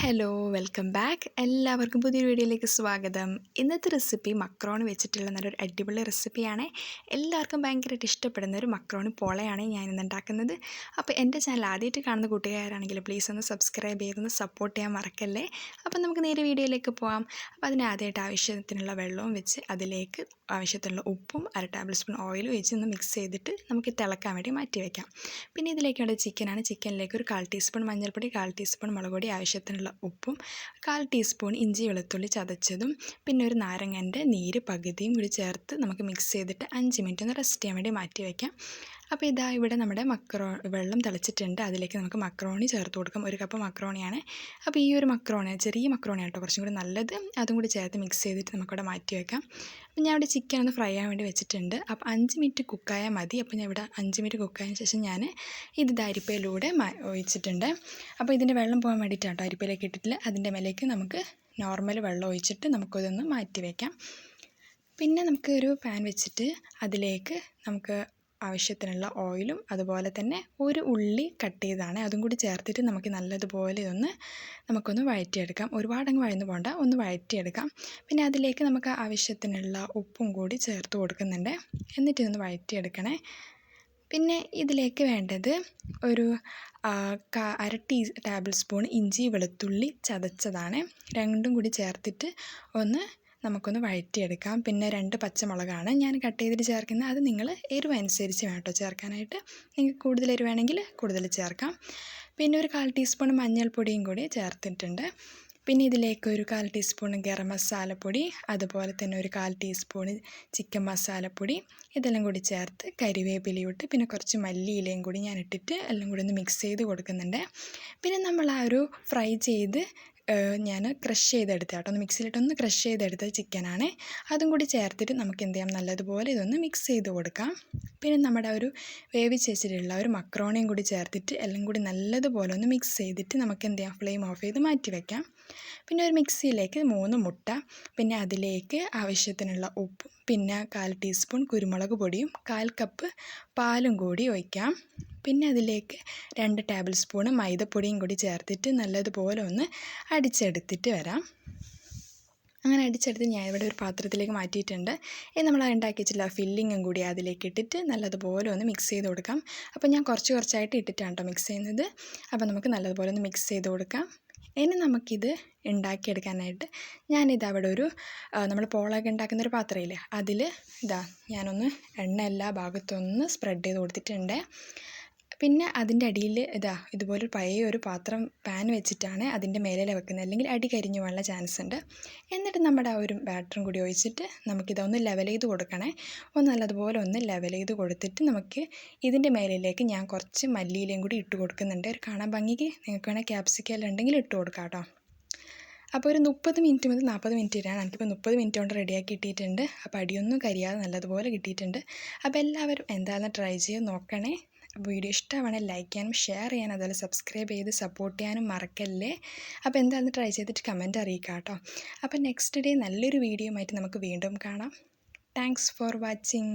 Hello welcome back എല്ലാവർക്കും പുതിയൊരു വീഡിയോയിലേക്ക് സ്വാഗതം. ഇന്നത്തെ റെസിപ്പി മക്രോൺ വെച്ചിട്ടുള്ള നല്ലൊരു അടിപൊളി റെസിപ്പിയാണ് എല്ലാവർക്കും ഭയങ്കരമായിട്ട് ഇഷ്ടപ്പെടുന്ന ഒരു മക്രോൺ പോളയാണ് ഞാൻ ഇന്ന് ഉണ്ടാക്കുന്നത്. അപ്പോൾ എന്റെ ചാനൽ ആദ്യമായിട്ട് കാണുന്ന കൂട്ടുകാരാണെങ്കിൽ പ്ലീസ് ഒന്ന് സബ്സ്ക്രൈബ് ചെയ്തൊന്ന് സപ്പോർട്ട് ചെയ്യാൻ മറക്കല്ലേ? അപ്പോൾ നമുക്ക് നേരെ വീഡിയോയിലേക്ക് പോകാം അപ്പോൾ അതിനാദ്യമായിട്ട് ആവശ്യത്തിനുള്ള വെള്ളവും വെച്ച് അതിലേക്ക് ആവശ്യത്തിനുള്ള ഉപ്പും അര ടേബിൾ സ്പൂൺ ഓയിലും ഒഴിച്ച് ഒന്ന് മിക്സ് ചെയ്തിട്ട് നമുക്ക് തിളക്കാൻ വേണ്ടി മാറ്റി വയ്ക്കാം പിന്നെ ഇതിലേക്കുള്ള ചിക്കനാണ് ചിക്കനിലേക്ക് ഒരു കാൽ ടീസ്പൂൺ മഞ്ഞൾപ്പൊടി കാൽ ടീസ്പൂൺ മുളക് പൊടി ആവശ്യത്തിനുള്ള ഉപ്പും കാൽ ടീസ്പൂൺ ഇഞ്ചി വെളുത്തുള്ളി ചതച്ചതും പിന്നെ ഒരു നാരങ്ങന്റെ നീര് പകുതിയും കൂടി ചേർത്ത് നമുക്ക് മിക്സ് ചെയ്തിട്ട് അഞ്ച് മിനിറ്റ് ഒന്ന് റെസ്റ്റ് ചെയ്യാൻ വേണ്ടി മാറ്റി വയ്ക്കാം അപ്പോൾ ഇതാ ഇവിടെ നമ്മുടെ മക്രോ വെള്ളം തിളച്ചിട്ടുണ്ട്. അതിലേക്ക് നമുക്ക് മക്രോണി ചേർത്ത് കൊടുക്കാം. ഒരു കപ്പ് മക്രോണിയാണ്. അപ്പോൾ ഈ ഒരു മക്രോണി ചെറിയ മക്രോണി ആട്ടോ കുറച്ചും കൂടി നല്ലത്. അതും കൂടി ചേർത്ത് മിക്സ് ചെയ്തിട്ട് നമുക്കവിടെ മാറ്റി വയ്ക്കാം അപ്പോൾ ഞാൻ ഇവിടെ ചിക്കൻ ഒന്ന് ഫ്രൈ ചെയ്യാൻ വേണ്ടി വെച്ചിട്ടുണ്ട്. അപ്പോൾ അഞ്ച് മിനിറ്റ് കുക്കായാൽ മതി. അപ്പോൾ ഞാൻ ഇവിടെ അഞ്ച് മിനിറ്റ് കുക്കായതിന് ശേഷം ഞാൻ ഇത് അരിപ്പയിലൂടെ ഒഴിച്ചിട്ടുണ്ട്. അപ്പോൾ ഇതിന്റെ വെള്ളം പോകാൻ വേണ്ടിയിട്ടാണ് കേട്ടോ അരിപ്പയിലേക്ക് ഇട്ടിട്ടില്ല അതിന്റെ മേലേക്ക് നമുക്ക് നോർമൽ വെള്ളം ഒഴിച്ചിട്ട് നമുക്കതൊന്ന് മാറ്റി വയ്ക്കാം പിന്നെ നമുക്ക് ഒരു പാൻ വെച്ചിട്ട് അതിലേക്ക് നമുക്ക് ആവശ്യത്തിനുള്ള ഓയിലും അതുപോലെ തന്നെ ഒരു ഉള്ളി കട്ട് ചെയ്താണ് അതും കൂടി ചേർത്തിട്ട് നമുക്ക് നല്ലതുപോലെ ഒന്ന് നമുക്കൊന്ന് വഴറ്റിയെടുക്കാം. ഒരുപാട് അങ്ങ് വഴന്നു പോകണ്ട ഒന്ന് വഴറ്റിയെടുക്കാം. പിന്നെ അതിലേക്ക് നമുക്ക് ആവശ്യത്തിനുള്ള ഉപ്പും കൂടി ചേർത്ത് കൊടുക്കുന്നുണ്ട്. എന്നിട്ട് ഇതൊന്ന് വഴറ്റിയെടുക്കണേ. പിന്നെ ഇതിലേക്ക് വേണ്ടത് ഒരു അര ടീ ടേബിൾ സ്പൂൺ ഇഞ്ചി വെളുത്തുള്ളി ചതച്ചതാണ്. രണ്ടും കൂടി ചേർത്തിട്ട് ഒന്ന് നമുക്കൊന്ന് വഴറ്റിയെടുക്കാം. പിന്നെ രണ്ട് പച്ചമുളകാണ് ഞാൻ കട്ട് ചെയ്തിട്ട് ചേർക്കുന്നത്. അത് നിങ്ങൾ എരിവ് അനുസരിച്ച് വേണം ചേർക്കാനായിട്ട്. നിങ്ങൾക്ക് കൂടുതൽ എരിവാണെങ്കിൽ കൂടുതൽ ചേർക്കാം. പിന്നെ ഒരു കാൽ ടീസ്പൂൺ മഞ്ഞൾപ്പൊടിയും കൂടി ചേർത്തിട്ടുണ്ട്. പിന്നെ ഇതിലേക്ക് ഒരു കാൽ ടീസ്പൂൺ ഗരം മസാലപ്പൊടി അതുപോലെ തന്നെ ഒരു കാൽ ടീസ്പൂൺ ചിക്കൻ മസാലപ്പൊടി ഇതെല്ലാം കൂടി ചേർത്ത് കരിവേപ്പിലയിട്ട് പിന്നെ കുറച്ച് മല്ലിയിലയും കൂടി ഞാൻ ഇട്ടിട്ട് എല്ലാം കൂടി ഒന്ന് മിക്സ് ചെയ്ത് കൊടുക്കുന്നുണ്ട്. പിന്നെ നമ്മൾ ആ ഒരു ഫ്രൈ ചെയ്ത് ഞാൻ ക്രഷ് ചെയ്തെടുത്ത കേട്ടോ. ഒന്ന് മിക്സിയിലിട്ടൊന്ന് ക്രഷ് ചെയ്തെടുത്ത ചിക്കനാണ് അതും കൂടി ചേർത്തിട്ട് നമുക്ക് എന്ത് ചെയ്യാം? നല്ലതുപോലെ ഇതൊന്ന് മിക്സ് ചെയ്ത് കൊടുക്കാം. പിന്നെ നമ്മുടെ ഒരു വേവിച്ച് വെച്ചിട്ടുള്ള ഒരു മക്രോണിയും കൂടി ചേർത്തിട്ട് എല്ലാം കൂടി നല്ലതുപോലെ ഒന്ന് മിക്സ് ചെയ്തിട്ട് നമുക്ക് എന്ത് ചെയ്യാം? ഫ്ലെയിം ഓഫ് ചെയ്ത് മാറ്റി വയ്ക്കാം പിന്നെ ഒരു മിക്സിയിലേക്ക് മൂന്ന് മുട്ട പിന്നെ അതിലേക്ക് ആവശ്യത്തിനുള്ള ഉപ്പും പിന്നെ കാൽ ടീസ്പൂൺ കുരുമുളക് പൊടിയും കാൽ കപ്പ് പാലും കൂടി ഒഴിക്കാം. പിന്നെ അതിലേക്ക് രണ്ട് ടേബിൾ സ്പൂണ് മൈദപ്പൊടിയും കൂടി ചേർത്തിട്ട് നല്ലതുപോലെ ഒന്ന് അടിച്ചെടുത്തിട്ട് വരാം. അങ്ങനെ അടിച്ചെടുത്ത് ഞാൻ ഇവിടെ ഒരു പാത്രത്തിലേക്ക് മാറ്റിയിട്ടുണ്ട്. ഇനി നമ്മൾ ഉണ്ടാക്കി വെച്ചില്ല ഫില്ലിങ്ങും കൂടി അതിലേക്ക് ഇട്ടിട്ട് നല്ലതുപോലെ ഒന്ന് മിക്സ് ചെയ്ത് കൊടുക്കാം. അപ്പോൾ ഞാൻ കുറച്ച് കുറച്ചായിട്ട് ഇട്ടിട്ടാണ് കേട്ടോ മിക്സ് ചെയ്യുന്നത്. അപ്പോൾ നമുക്ക് നല്ലതുപോലെ ഒന്ന് മിക്സ് ചെയ്ത് കൊടുക്കാം. ഇനി നമുക്കിത് ഉണ്ടാക്കിയെടുക്കാനായിട്ട് ഞാനിത് അവിടെ ഒരു നമ്മൾ പോളൊക്കെ ഉണ്ടാക്കുന്ന ഒരു പാത്രമില്ലേ അതിൽ ഇതാ ഞാനൊന്ന് എണ്ണ എല്ലാ ഭാഗത്തൊന്ന് സ്പ്രെഡ് ചെയ്ത് കൊടുത്തിട്ടുണ്ട്. പിന്നെ അതിന്റെ അടിയിൽ ഇതാ ഇതുപോലെ പഴയ ഒരു പാത്രം പാൻ വെച്ചിട്ടാണ് അതിന്റെ മേലെ വെക്കുന്നത്. അല്ലെങ്കിൽ അടി കരിഞ്ഞു പോകാനുള്ള ചാൻസ് ഉണ്ട്. എന്നിട്ട് നമ്മുടെ ആ ഒരു ബാറ്ററും കൂടി ഒഴിച്ചിട്ട് നമുക്കിതൊന്ന് ലെവൽ ചെയ്ത് കൊടുക്കണേ. ഒന്ന് നല്ലതുപോലെ ഒന്ന് ലെവൽ ചെയ്ത് കൊടുത്തിട്ട് നമുക്ക് ഇതിന്റെ മേലിലേക്ക് ഞാൻ കുറച്ച് മല്ലിയിലയും കൂടി ഇട്ട് കൊടുക്കുന്നുണ്ട്. ഒരു കാണാൻ ഭംഗിക്ക് നിങ്ങൾക്ക് വേണമെങ്കിൽ ക്യാപ്സിക്കൽ ഉണ്ടെങ്കിൽ ഇട്ട് കൊടുക്കാം കേട്ടോ. അപ്പോൾ ഒരു മുപ്പത് മിനിറ്റ് മുതൽ നാൽപ്പത് മിനിറ്റ് വരെയാണ്. എനിക്കിപ്പോൾ മുപ്പത് മിനിറ്റ് കൊണ്ട് റെഡിയാക്കി കിട്ടിയിട്ടുണ്ട്. അപ്പോൾ അടിയൊന്നും കരിയാതെ നല്ലതുപോലെ കിട്ടിയിട്ടുണ്ട്. അപ്പോൾ എല്ലാവരും എന്താണെന്ന് ട്രൈ ചെയ്ത് നോക്കണേ. വീഡിയോ ഇഷ്ടമാണെങ്കിൽ ലൈക്ക് ചെയ്യാനും ഷെയർ ചെയ്യാനും അതുപോലെ സബ്സ്ക്രൈബ് ചെയ്ത് സപ്പോർട്ട് ചെയ്യാനും മറക്കല്ലേ? അപ്പോൾ എന്താണെന്ന് ട്രൈ ചെയ്തിട്ട് കമന്റ് അറിയിക്കാം കേട്ടോ അപ്പോൾ നെക്സ്റ്റ് ഡേ നല്ലൊരു വീഡിയോ ആയിട്ട് നമുക്ക് വീണ്ടും കാണാം. Thanks for watching